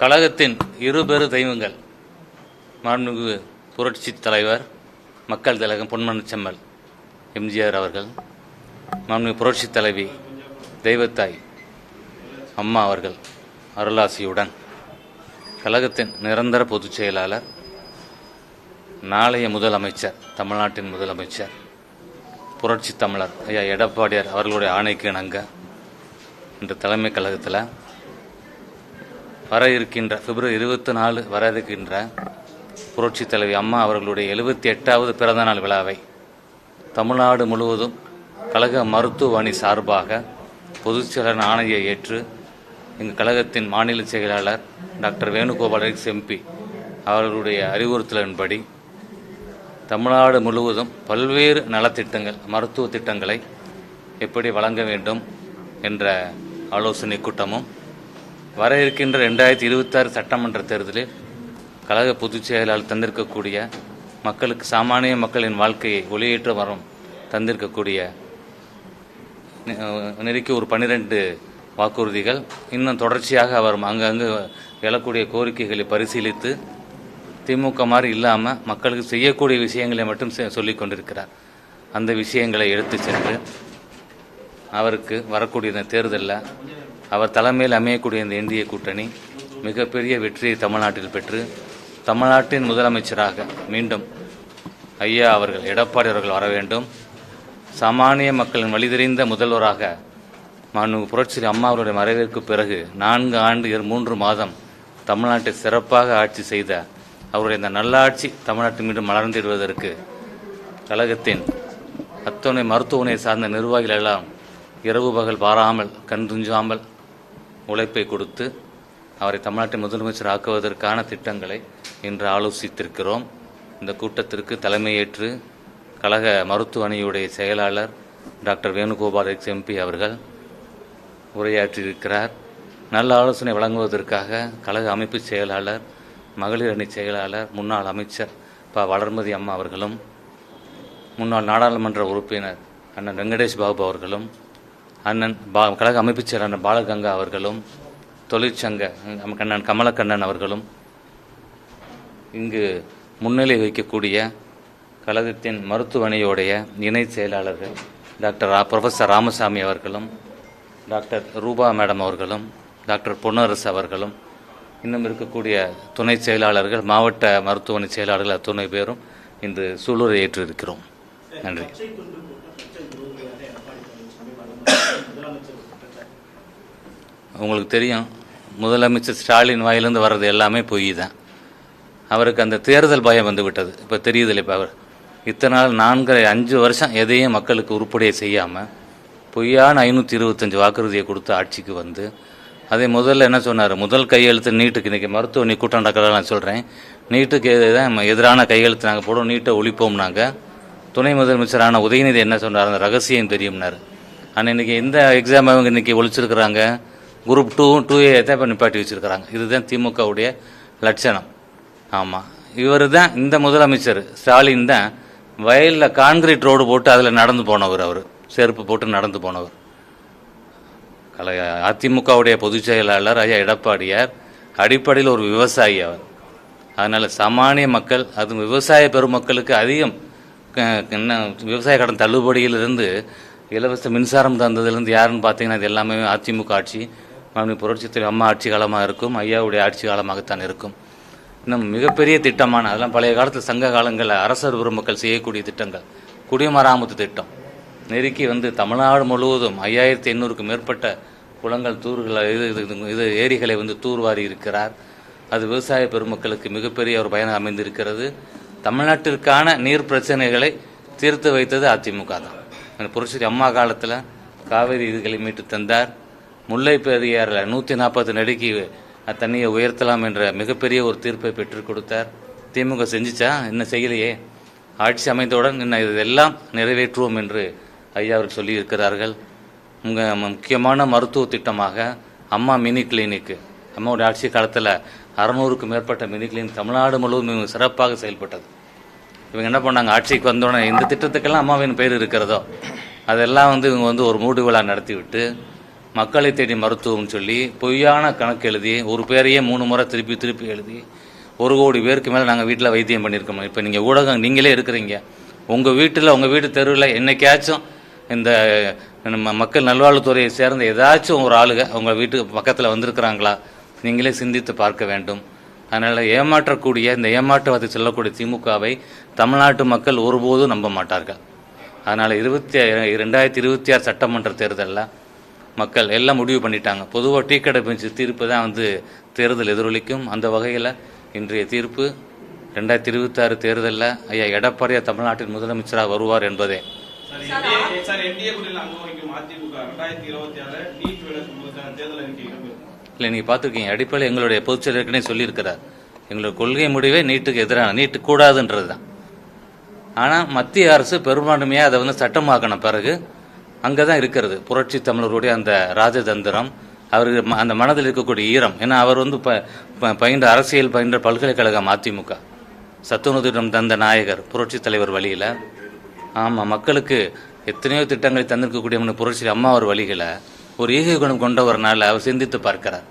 கழகத்தின் இருபெரு தெய்வங்கள். மாண்புமிகு புரட்சி தலைவர் மக்கள் திலகம் பொன்மன செம்மல் எம்ஜிஆர் அவர்கள் மாண்புமிகு புரட்சி தலைவி தெய்வத்தாய் அம்மா அவர்கள் அருளாசியுடன் கழகத்தின் நிரந்தர பொதுச் செயலாளர் நாளைய முதலமைச்சர் தமிழ்நாட்டின் முதலமைச்சர் புரட்சி தமிழர் ஐயா எடப்பாடியார் அவர்களுடைய ஆணைக்கு இணங்க இன்று தலைமை கழகத்தில் வர இருக்கின்ற பிப்ரவரி இருபத்தி நாலு வர இருக்கின்ற புரட்சி தலைவி அம்மா அவர்களுடைய எழுபத்தி எட்டாவது பிறந்தநாள் விழாவை தமிழ்நாடு முழுவதும் கழக மருத்துவ அணி சார்பாக பொதுச் செயலர் ஆணையை ஏற்று எங்கள் கழகத்தின் மாநில செயலாளர் டாக்டர் வேணுகோபால் செம்பி எம்பி அவர்களுடைய அறிவுறுத்தலின்படி தமிழ்நாடு முழுவதும் பல்வேறு நலத்திட்டங்கள் மருத்துவ திட்டங்களை எப்படி வழங்க வேண்டும் என்ற ஆலோசனை கூட்டமும் வர இருக்கின்ற ரெண்டாயிரத்தி இருபத்தாறு சட்டமன்ற தேர்தலில் கழக பொதுச் செயலாளர் தந்திருக்கக்கூடிய மக்களுக்கு சாமானிய மக்களின் வாழ்க்கையை ஒளியேற்ற வரும் தந்திருக்கக்கூடிய நெருக்கி ஒரு பன்னிரெண்டு வாக்குறுதிகள். இன்னும் தொடர்ச்சியாக அவர் அங்கங்கு எழக்கூடிய கோரிக்கைகளை பரிசீலித்து திமுக மாதிரி இல்லாமல் மக்களுக்கு செய்யக்கூடிய விஷயங்களை மட்டும் செ- சொல்லிக் கொண்டிருக்கிறார். அந்த விஷயங்களை எடுத்து சென்று அவருக்கு வரக்கூடிய தேர்தலில் அவர் தலைமையில் அமையக்கூடிய இந்த இந்திய கூட்டணி மிகப்பெரிய வெற்றியை தமிழ்நாட்டில் பெற்று தமிழ்நாட்டின் முதலமைச்சராக மீண்டும் ஐயா அவர்கள் எடப்பாடி அவர்கள் வர வேண்டும். சாமானிய மக்களின் வழிதெறிந்த முதல்வராக மனு புரட்சி அம்மா அவருடைய மறைவிற்கு பிறகு நான்கு ஆண்டு மூன்று மாதம் தமிழ்நாட்டை சிறப்பாக ஆட்சி செய்த அவருடைய இந்த நல்லாட்சி தமிழ்நாட்டில் மீண்டும் மலர்ந்திடுவதற்கு கழகத்தின் அத்துணை மருத்துவமனை சார்ந்த நிர்வாகிகள் எல்லாம் இரவு பகல் பாராமல் கண் துஞ்சாமல் உழைப்பை கொடுத்து அவரை தமிழ்நாட்டின் முதலமைச்சர் ஆக்குவதற்கான திட்டங்களை இன்று ஆலோசித்திருக்கிறோம். இந்த கூட்டத்திற்கு தலைமையேற்று கழக மருத்துவ அணியுடைய செயலாளர் டாக்டர் வேணுகோபால் எக்ஸ் எம்பி அவர்கள் உரையாற்றியிருக்கிறார். நல்ல ஆலோசனை வழங்குவதற்காக கழக அமைப்பு செயலாளர் மகளிர் அணி செயலாளர் முன்னாள் அமைச்சர் ப. வளர்மதி அம்மா அவர்களும் முன்னாள் நாடாளுமன்ற உறுப்பினர் அண்ணன் வெங்கடேஷ் பாபு அவர்களும் அண்ணன் பா கழக அமைப்புச் செயலாளர் பாலகங்கா அவர்களும் தொழிற்சங்க கண்ணன் கமலக்கண்ணன் அவர்களும் இங்கு முன்னிலை வைக்கக்கூடிய கழகத்தின் மருத்துவமனையுடைய இணை செயலாளர்கள் டாக்டர் ரா ப்ரொஃபஸர் ராமசாமி அவர்களும் டாக்டர் ரூபா மேடம் அவர்களும் டாக்டர் பொன்னரசு அவர்களும் இன்னும் இருக்கக்கூடிய துணை செயலாளர்கள் மாவட்ட மருத்துவமனை செயலாளர்கள் அத்துணை பேரும் இன்று சூளுரை ஏற்றிருக்கிறோம். நன்றி. உங்களுக்கு தெரியும் முதலமைச்சர் ஸ்டாலின் வாயிலிருந்து வர்றது எல்லாமே பொய் தான். அவருக்கு அந்த தேர்தல் பயம் வந்து விட்டது. இப்போ தெரியுதில்லை இப்போ அவர். இத்தனை நாள் நான்கரை அஞ்சு வருஷம் எதையும் மக்களுக்கு உருப்படியை செய்யாமல் பொய்யான ஐநூற்றி இருபத்தஞ்சு வாக்குறுதியை கொடுத்து ஆட்சிக்கு வந்து அதே முதல்ல என்ன சொன்னார்? முதல் கையெழுத்து நீட்டுக்கு இன்றைக்கி மருத்துவ நீ கூட்டம் நடக்கிறதா நான் சொல்கிறேன் நீட்டுக்கு தான் எதிரான கையெழுத்து நாங்கள் போடுவோம் நீட்டை ஒழிப்போம் நாங்கள் துணை முதலமைச்சரான உதயநிதி என்ன சொன்னார்? அந்த ரகசியம் தெரியும்னாரு. ஆனால் இன்றைக்கி எந்த எக்ஸாம் அவங்க இன்றைக்கி ஒழிச்சிருக்கிறாங்க. குரூப் டூ டூ ஏ தான் இப்போ நிப்பாட்டி வச்சுருக்கிறாங்க. இதுதான் திமுகவுடைய லட்சணம். ஆமாம் இவர் தான் இந்த முதலமைச்சர். ஸ்டாலின் தான் வயலில் கான்கிரீட் ரோடு போட்டு அதில் நடந்து போனவர் அவர். செருப்பு போட்டு நடந்து போனவர். கலை அதிமுகவுடைய பொதுச் செயலாளர் ஐயா எடப்பாடியார் அடிப்படையில் ஒரு விவசாயி அவர். அதனால் சாமானிய மக்கள் அதுவும் விவசாய பெருமக்களுக்கு அதிகம் க- என்ன விவசாய கடன் தள்ளுபடியிலிருந்து இலவச மின்சாரம் தந்ததுலேருந்து யாருன்னு பார்த்தீங்கன்னா இது எல்லாமே அதிமுக ஆட்சி மாண்பு புரட்சித்துறை அம்மா ஆட்சி காலமாக இருக்கும் ஐயாவுடைய ஆட்சி காலமாகத்தான் இருக்கும். இன்னும் மிகப்பெரிய திட்டமான அதெல்லாம் பழைய காலத்தில் சங்க காலங்களில் அரசர் பெருமக்கள் செய்யக்கூடிய திட்டங்கள். குடிமராமத்து திட்டம். நெருக்கி வந்து தமிழ்நாடு முழுவதும் ஐயாயிரத்தி எண்ணூறுக்கும் மேற்பட்ட குளங்கள் தூர்களை இது இது இது ஏரிகளை வந்து தூர்வாரி இருக்கிறார். அது விவசாய பெருமக்களுக்கு மிகப்பெரிய ஒரு பயணம் அமைந்திருக்கிறது. தமிழ்நாட்டிற்கான நீர் பிரச்சனைகளை தீர்த்து வைத்தது அதிமுக தான். புரட்சி அம்மா காலத்தில் காவிரி இதுகளை மீட்டு தந்தார். முல்லை பெரியாரில் நூற்றி நாற்பது நடிக்கு தண்ணியை உயர்த்தலாம் என்ற மிகப்பெரிய ஒரு தீர்ப்பை பெற்றுக் கொடுத்தார். திமுக செஞ்சிச்சா? இன்னும் செய்யலையே. ஆட்சி அமைந்தவுடன் இன்னும் இதெல்லாம் நிறைவேற்றுவோம் என்று ஐயா அவர்கள் சொல்லியிருக்கிறார்கள். உங்கள் முக்கியமான மருத்துவ திட்டமாக அம்மா மினி கிளினிக்கு அம்மாவுடைய ஆட்சி காலத்தில் அறநூறுக்கும் மேற்பட்ட மினி கிளினிக் தமிழ்நாடு முழுவதும் சிறப்பாக செயல்பட்டது. இவங்க என்ன பண்ணாங்க? ஆட்சிக்கு வந்தோடனே இந்த திட்டத்துக்கெல்லாம் அம்மாவின் பேர் இருக்கிறதோ? அதெல்லாம் வந்து இவங்க வந்து ஒரு மூடு விழா நடத்தி விட்டு மக்களை தேடி மருத்துவம்னு சொல்லி பொய்யான கணக்கு எழுதி ஒரு பேரையே மூணு முறை திருப்பி திருப்பி எழுதி ஒரு கோடி பேருக்கு மேலே நாங்கள் வீட்டில் வைத்தியம் பண்ணியிருக்கோம் இப்போ நீங்கள் ஊடகம் நீங்களே இருக்கிறீங்க. உங்கள் வீட்டில் உங்கள் வீட்டு தெருவில் என்னைக்காச்சும் இந்த மக்கள் நல்வாழ்வுத்துறையை சேர்ந்த ஏதாச்சும் ஒரு ஆளுங்க உங்கள் வீட்டுக்கு பக்கத்தில் வந்திருக்கிறாங்களா நீங்களே சிந்தித்து பார்க்க வேண்டும். அதனால் ஏமாற்றக்கூடிய இந்த ஏமாற்றவாதி செல்லக்கூடிய திமுகவை தமிழ்நாட்டு மக்கள் ஒருபோதும் நம்ப மாட்டார்கள். அதனால் இருபத்தி ரெண்டாயிரத்தி இருபத்தி ஆறு சட்டமன்ற தேர்தலில் மக்கள் எல்லாம் முடிவு பண்ணிட்டாங்க. பொதுவாக டீ கடை பெஞ்சு தீர்ப்பு தான் வந்து தேர்தல் எதிரொலிக்கும். அந்த வகையில் இன்றைய தீர்ப்பு ரெண்டாயிரத்தி இருபத்தாறு தேர்தலில் ஐயா எடப்பாடியா தமிழ்நாட்டின் முதலமைச்சராக வருவார் என்பதே. இல்லை நீங்கள் பார்த்துருக்கீங்க. அடிப்படையில் எங்களுடைய பொதுச்செயலர் ஏற்கனவே சொல்லியிருக்கிறார். எங்களுடைய கொள்கை முடிவே நீட்டுக்கு எதிரான நீட்டு கூடாதுன்றது தான் ஆனால் மத்திய அரசு பெரும்பான்மையாக அதை வந்து சட்டமாக்கின பிறகு. அங்கே தான் இருக்கிறது. புரட்சி தமிழருடைய அந்த ராஜதந்திரம் அவருக்கு அந்த மனதில் இருக்கக்கூடிய ஈரம். ஏன்னா அவர் வந்து ப ப- பயின்ற அரசியல் பயின்ற பல்கலைக்கழகம் அதிமுக. சத்துணத்திடம் தந்த நாயகர் புரட்சி தலைவர் வழியில். ஆமாம் மக்களுக்கு எத்தனையோ திட்டங்களை தந்திருக்கக்கூடிய புரட்சி அம்மா ஒரு வழிகளை ஒரு ஈகை குணம் நாள் அவர் சிந்தித்து பார்க்கிறார்.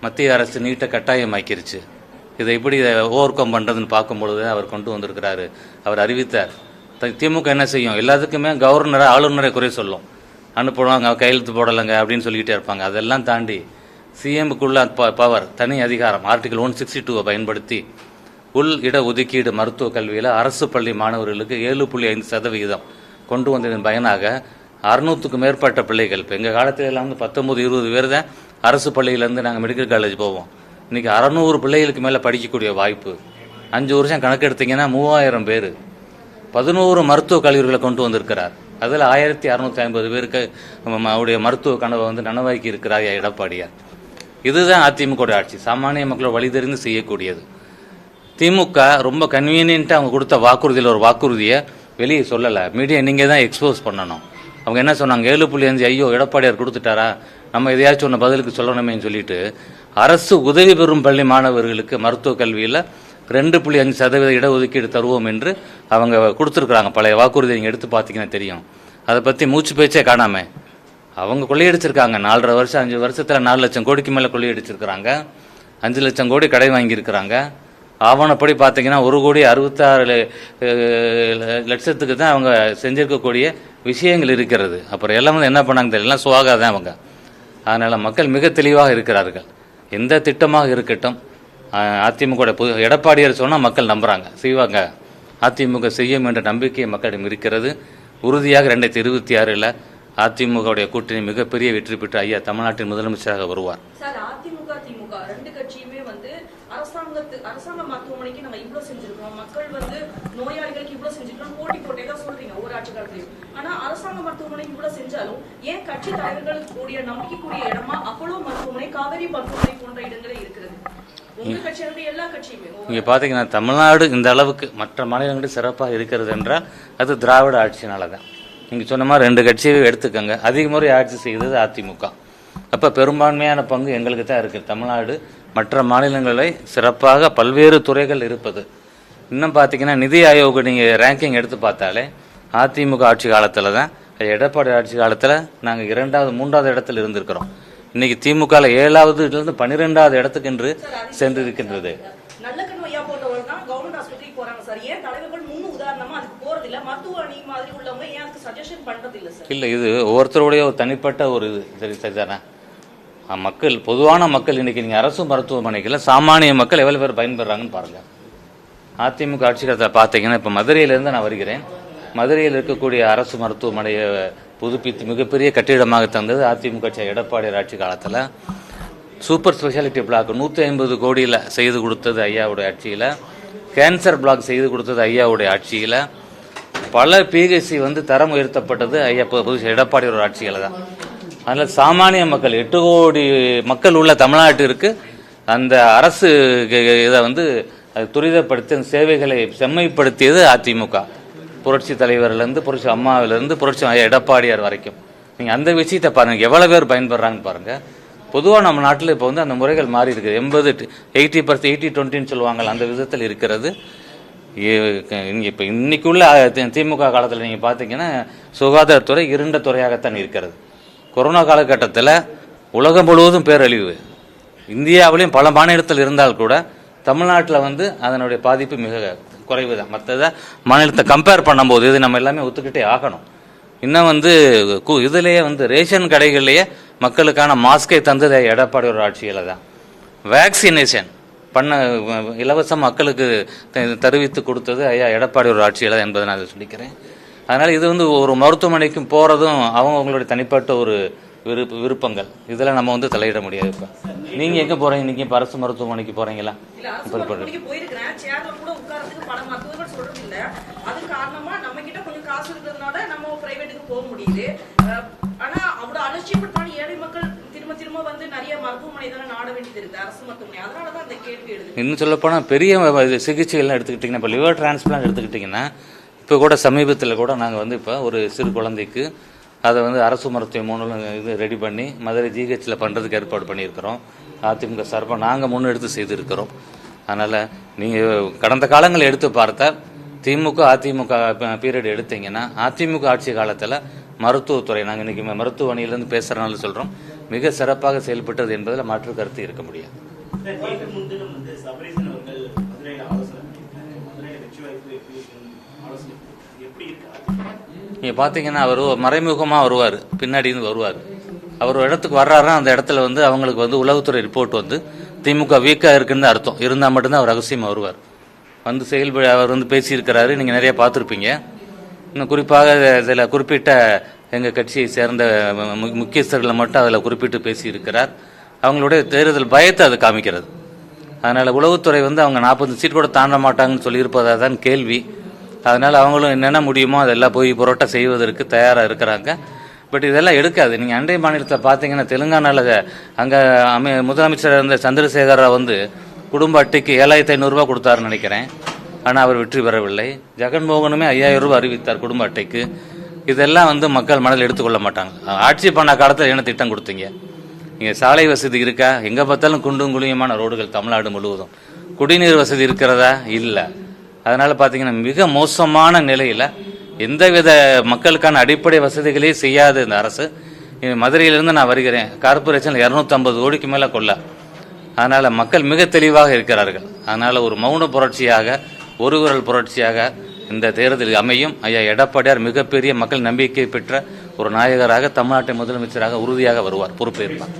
மத்திய அரசு நீட்டை கட்டாயமாக்கிருச்சு. இதை எப்படி ஓவர் கம் பண்ணுறதுன்னு பார்க்கும்பொழுது அவர் கொண்டு வந்திருக்கிறாரு. அவர் அறிவித்தார். திமுக என்ன செய்யும்? எல்லாத்துக்குமே கவர்னரை ஆளுநரை குறை சொல்லும். அனுப்புவாங்க கையெழுத்து போடலைங்க அப்படின்னு சொல்லிக்கிட்டே இருப்பாங்க. அதெல்லாம் தாண்டி சிஎம்க்குள்ள பவர் தனி அதிகாரம் ஆர்டிகல் ஒன் சிக்ஸ்டி டூவை பயன்படுத்தி உள் இட ஒதுக்கீடு மருத்துவ கல்வியில் அரசு பள்ளி மாணவர்களுக்கு ஏழு புள்ளி ஐந்து சதவிகிதம் கொண்டு வந்ததன் பயனாக அறுநூற்றுக்கும் மேற்பட்ட பிள்ளைகள். இப்போ எங்கள் காலத்துல எல்லாம் வந்து பத்தொம்பது இருபது பேர் தான் அரசு பள்ளியிலேருந்து நாங்கள் மெடிக்கல் காலேஜ் போவோம். இன்றைக்கி அறநூறு பிள்ளைகளுக்கு மேலே படிக்கக்கூடிய வாய்ப்பு. அஞ்சு வருஷம் கணக்கெடுத்தீங்கன்னா மூவாயிரம் பேர். பதினோரு மருத்துவ கல்லூரிகளை கொண்டு வந்திருக்கிறார். அதில் ஆயிரத்தி அறுநூத்தி ஐம்பது பேருக்கு நம்ம அவருடைய மருத்துவ கனவை வந்து நனவாக்கி இருக்கிறார் ஐயா எடப்பாடியார். இதுதான் அதிமுக ஆட்சி. சாமானிய மக்களை வழி தெரிந்து செய்யக்கூடியது. திமுக ரொம்ப கன்வீனியன்ட்டாக அவங்க கொடுத்த வாக்குறுதியில் ஒரு வாக்குறுதியை வெளியே சொல்லலை. மீடியா நீங்கள் தான் எக்ஸ்போஸ் பண்ணணும். அவங்க என்ன சொன்னாங்க? ஏழு புள்ளி அஞ்சு ஐயோ எடப்பாடியார் கொடுத்துட்டாரா? நம்ம எதையாச்சும் ஒன்று பதிலுக்கு சொல்லணுமேன்னு சொல்லிட்டு அரசு உதவி பெறும் பள்ளி மாணவர்களுக்கு மருத்துவ கல்வியில் ரெண்டு புள்ளி அஞ்சு சதவீத இடஒதுக்கீடு தருவோம் என்று அவங்க கொடுத்துருக்குறாங்க. பழைய வாக்குறுதி நீங்கள் எடுத்து பார்த்தீங்கன்னா தெரியும். அதை பற்றி மூச்சு பேச்சே காணாமல் அவங்க கொள்ளையடிச்சிருக்காங்க. நாலரை வருஷம் அஞ்சு வருஷத்தில் நாலு லட்சம் கோடிக்கு மேலே கொள்ளையடிச்சிருக்கிறாங்க. அஞ்சு லட்சம் கோடி கடை வாங்கியிருக்கிறாங்க. ஆவணப்படி பார்த்தீங்கன்னா ஒரு கோடி அறுபத்தாறு லட்சத்துக்கு தான் அவங்க செஞ்சிருக்கக்கூடிய விஷயங்கள் இருக்கிறது. அப்புறம் எல்லாம் வந்து என்ன பண்ணாங்க தெரியல. சுவாக தான் அவங்க. அதனால் மக்கள் மிக தெளிவாக இருக்கிறார்கள். எந்த திட்டமாக இருக்கட்டும் அதிமுக புது எடப்பாடியார் சொன்னால் மக்கள் நம்புகிறாங்க செய்வாங்க. அதிமுக செய்யும் என்ற நம்பிக்கை மக்களிடம் இருக்கிறது. உறுதியாக ரெண்டாயிரத்தி இருபத்தி ஆறில் அதிமுகவுடைய கூட்டணி மிகப்பெரிய வெற்றி பெற்று ஐயா தமிழ்நாட்டின் முதலமைச்சராக வருவார். ஏன் கட்சி தலைவர்களுக்கு கூடிய நம்பிக்கைக்குரிய இடமா அப்போலோ மருத்துவமனை காவேரி மருத்துவமனை போன்ற இடங்களே இருக்கிறது? இங்கே பார்த்தீங்கன்னா தமிழ்நாடு இந்த அளவுக்கு மற்ற மாநிலங்களில் சிறப்பாக இருக்கிறது என்றால் அது திராவிட ஆட்சினால தான் நீங்கள் சொன்ன மாதிரி ரெண்டு கட்சியை எடுத்துக்கங்க. அதிக முறை ஆட்சி செய்தது அதிமுக. அப்போ பெரும்பான்மையான பங்கு எங்களுக்கு தான் இருக்குது தமிழ்நாடு மற்ற மாநிலங்களை சிறப்பாக பல்வேறு துறைகள் இருப்பது. இன்னும் பார்த்தீங்கன்னா நிதி ஆயோக்கு நீங்கள் ரேங்கிங் எடுத்து பார்த்தாலே அதிமுக ஆட்சி காலத்தில் தான் எடப்பாடி ஆட்சி காலத்தில் நாங்கள் இரண்டாவது மூன்றாவது இடத்துல இருந்திருக்கிறோம். இன்னைக்கு திமுகவில் ஏழாவதுலேருந்து பன்னிரெண்டாவது இடத்துக்கு என்று சென்றிருக்கின்றது. இல்ல இது ஒவ்வொருத்தருடைய ஒரு தனிப்பட்ட ஒரு இது. சரி சரிதானே? மக்கள் பொதுவான மக்கள் இன்னைக்கு நீங்கள் அரசு மருத்துவமனைகளில் சாமானிய மக்கள் எவ்வளோ பேர் பயன்பெறாங்கன்னு பாருங்கள் அதிமுக ஆட்சி காலத்தில் பார்த்தீங்கன்னா இப்போ மதுரையிலேருந்து நான் வருகிறேன். மதுரையில் இருக்கக்கூடிய அரசு மருத்துவமனையை புதுப்பித்து மிகப்பெரிய கட்டிடமாக தந்தது அதிமுக எடப்பாடி ஆட்சி காலத்தில். சூப்பர் ஸ்பெஷாலிட்டி பிளாக் நூற்றி ஐம்பது கோடியில் செய்து கொடுத்தது ஐயாவுடைய ஆட்சியில். கேன்சர் பிளாக் செய்து கொடுத்தது ஐயாவுடைய ஆட்சியில். பல பிஹெசி வந்து தரம் உயர்த்தப்பட்டது ஐயா பு- புதுசு எடப்பாடி ஒரு ஆட்சியில் தான். அதில் சாமானிய மக்கள் எட்டு கோடி மக்கள் உள்ள தமிழ்நாட்டிற்கு அந்த அரசு இதை வந்து துரிதப்படுத்தி அந்த சேவைகளை செம்மைப்படுத்தியது அதிமுக. புரட்சி தலைவர்லேருந்து புரட்சி அம்மாவிலேருந்து புரட்சி எடப்பாடியார் வரைக்கும். நீங்கள் அந்த விஷயத்தை பாருங்கள் எவ்வளோ பேர் பயன்படுறாங்கன்னு பாருங்கள் பொதுவாக நம்ம நாட்டில் இப்போ வந்து அந்த முறைகள் மாறி இருக்குது. எண்பது எயிட்டி பர்சன்ட் எயிட்டி டுவெண்ட்டின்னு சொல்லுவாங்கல்ல அந்த விதத்தில் இருக்கிறது. இப்போ இன்னைக்குள்ள திமுக காலத்தில் நீங்கள் பார்த்தீங்கன்னா சுகாதாரத்துறை இருண்ட துறையாகத்தான் இருக்கிறது. கொரோனா காலகட்டத்தில் உலகம் முழுவதும் பேரழிவு. இந்தியாவிலையும் பல மாநிலத்தில் இருந்தால் கூட தமிழ்நாட்டில் வந்து அதனுடைய பாதிப்பு மிக குறைவு தான் மற்றதை மாநிலத்தை கம்பேர் பண்ணும்போது இது நம்ம எல்லாமே ஒத்துக்கிட்டே ஆகணும். இன்னும் வந்து கு இதுலேயே வந்து ரேஷன் கடைகள்லேயே மக்களுக்கான மாஸ்கை தந்தது எடப்பாடி ஒரு ஆட்சியில் தான். வேக்சினேஷன் பண்ண இலவசம் மக்களுக்கு த- தெரிவித்து கொடுத்தது ஐயா எடப்பாடி ஒரு ஆட்சியில் தான் என்பதை நான் சொல்லிக்கிறேன். அதனால் இது வந்து ஒரு மருத்துவமனைக்கும் போகிறதும் அவங்க அவங்களுடைய தனிப்பட்ட ஒரு விருப்ப விருப்பங்கள். இதில் நம்ம வந்து தலையிட முடியாது இப்போ. நீங்கள் எங்கே போகிறீங்க இன்றைக்கி அரசு மருத்துவமனைக்கு போகிறீங்களா இப்போ அரசு மருத்துவமனைக்கு போயிருக்கிறேன் சேர்ல கூட உட்கார்றதுக்கு பல மருத்துவர்கள் சொல்றது இல்ல அது காரணமா நம்ம கிட்ட கொஞ்சம் காசு இருக்கிறதுனால நம்ம பிரைவேட்டுக்கு ஆனா அவ்வளவு அலட்சியப்படுத்தான ஏழை மக்கள் திரும்ப திரும்ப வந்து நிறைய மருத்துவமனை தானே நாட வேண்டியது இருக்கு அரசு மருத்துவமனை. அதனாலதான் அந்த கேள்வி எழுது. இன்னும் சொல்லப்போனால் பெரிய வ- இது சிகிச்சைகள்லாம் எடுத்துக்கிட்டிங்கன்னா இப்போ லிவர் டிரான்ஸ்பிளான் எடுத்துக்கிட்டிங்கன்னா இப்போ கூட சமீபத்தில் கூட நாங்கள் வந்து இப்போ ஒரு சிறு குழந்தைக்கு அதை வந்து அரசு மருத்துவ மூலம் இது ரெடி பண்ணி மதுரை ஜிஹெச்சில் பண்ணுறதுக்கு ஏற்பாடு பண்ணியிருக்கிறோம். அதிமுக சார்பாக நாங்கள் முன்னெடுத்து செய்திருக்கிறோம். அதனால் நீங்கள் கடந்த காலங்களை எடுத்து பார்த்தா திமுக அதிமுக பீரியட் எடுத்தீங்கன்னா அதிமுக ஆட்சி காலத்தில் மருத்துவத்துறை நாங்கள் இன்றைக்கி மருத்துவ அணியிலேருந்து பேசுகிறனால சொல்கிறோம் மிக சிறப்பாக செயல்பட்டது என்பதில் மாற்று கருத்து இருக்க முடியாது. நீங்கள் பார்த்தீங்கன்னா அவர் மறைமுகமாக வருவார். பின்னாடி இருந்து வருவார். அவர் ஒரு இடத்துக்கு வர்றாருன்னா அந்த இடத்துல வந்து அவங்களுக்கு வந்து உளவுத்துறை ரிப்போர்ட் வந்து திமுக வீக்காக இருக்குன்னு அர்த்தம். இருந்தால் மட்டும்தான் அவர் ரகசியமாக வருவார். வந்து செயல்பட அவர் வந்து பேசியிருக்கிறாரு. நீங்கள் நிறைய பார்த்துருப்பீங்க. இன்னும் குறிப்பாக இதில் குறிப்பிட்ட எங்கள் கட்சியை சேர்ந்த மு- முக்கியஸ்தர்களை மட்டும் அதில் குறிப்பிட்டு பேசியிருக்கிறார். அவங்களுடைய தேர்தல் பயத்தை அது காமிக்கிறது. அதனால் உளவுத்துறை வந்து அவங்க நாற்பது சீட் கூட தாண்ட மாட்டாங்கன்னு சொல்லியிருப்பதாக தான் கேள்வி. அதனால் அவங்களும் என்னென்ன முடியுமோ அதெல்லாம் போய் புரோட்டா செய்வதற்கு தயாராக இருக்கிறாங்க. பட் இதெல்லாம் எடுக்காது. நீங்கள் அண்டை மாநிலத்தில் பார்த்தீங்கன்னா தெலுங்கானாவில் அங்கே அமை முதலமைச்சர் இருந்த சந்திரசேகர வந்து குடும்ப அட்டைக்கு ஏழாயிரத்தி ஐநூறுரூவா கொடுத்தாருன்னு நினைக்கிறேன். ஆனால் அவர் வெற்றி பெறவில்லை. ஜெகன்மோகனுமே ஐயாயிரம் ரூபாய் அறிவித்தார் குடும்ப அட்டைக்கு. இதெல்லாம் வந்து மக்கள் மனதில் எடுத்துக்கொள்ள மாட்டாங்க. ஆட்சி பண்ண காலத்தில் என்ன திட்டம் கொடுத்தீங்க? இங்கே சாலை வசதி இருக்கா? எங்கே பார்த்தாலும் குண்டும் குழியுமான ரோடுகள் தமிழ்நாடு முழுவதும். குடிநீர் வசதி இருக்கிறதா? இல்லை. அதனால் பார்த்தீங்கன்னா மிக மோசமான நிலையில் எந்தவித மக்களுக்கான அடிப்படை வசதிகளையும் செய்யாது இந்த அரசு. மதுரையிலேருந்து நான் வருகிறேன். கார்பரேஷன் இரநூத்தம்பது கோடிக்கு மேலே கொள்ள. அதனால் மக்கள் மிக தெளிவாக இருக்கிறார்கள். அதனால் ஒரு மௌன புரட்சியாக ஒரு குரல் புரட்சியாக இந்த தேர்தல் அமையும். ஐயா எடப்பாடியார் மிகப்பெரிய மக்கள் நம்பிக்கை பெற்ற ஒரு நாயகராக தமிழ்நாட்டின் முதலமைச்சராக உறுதியாக வருவார் பொறுப்பேற்பார்.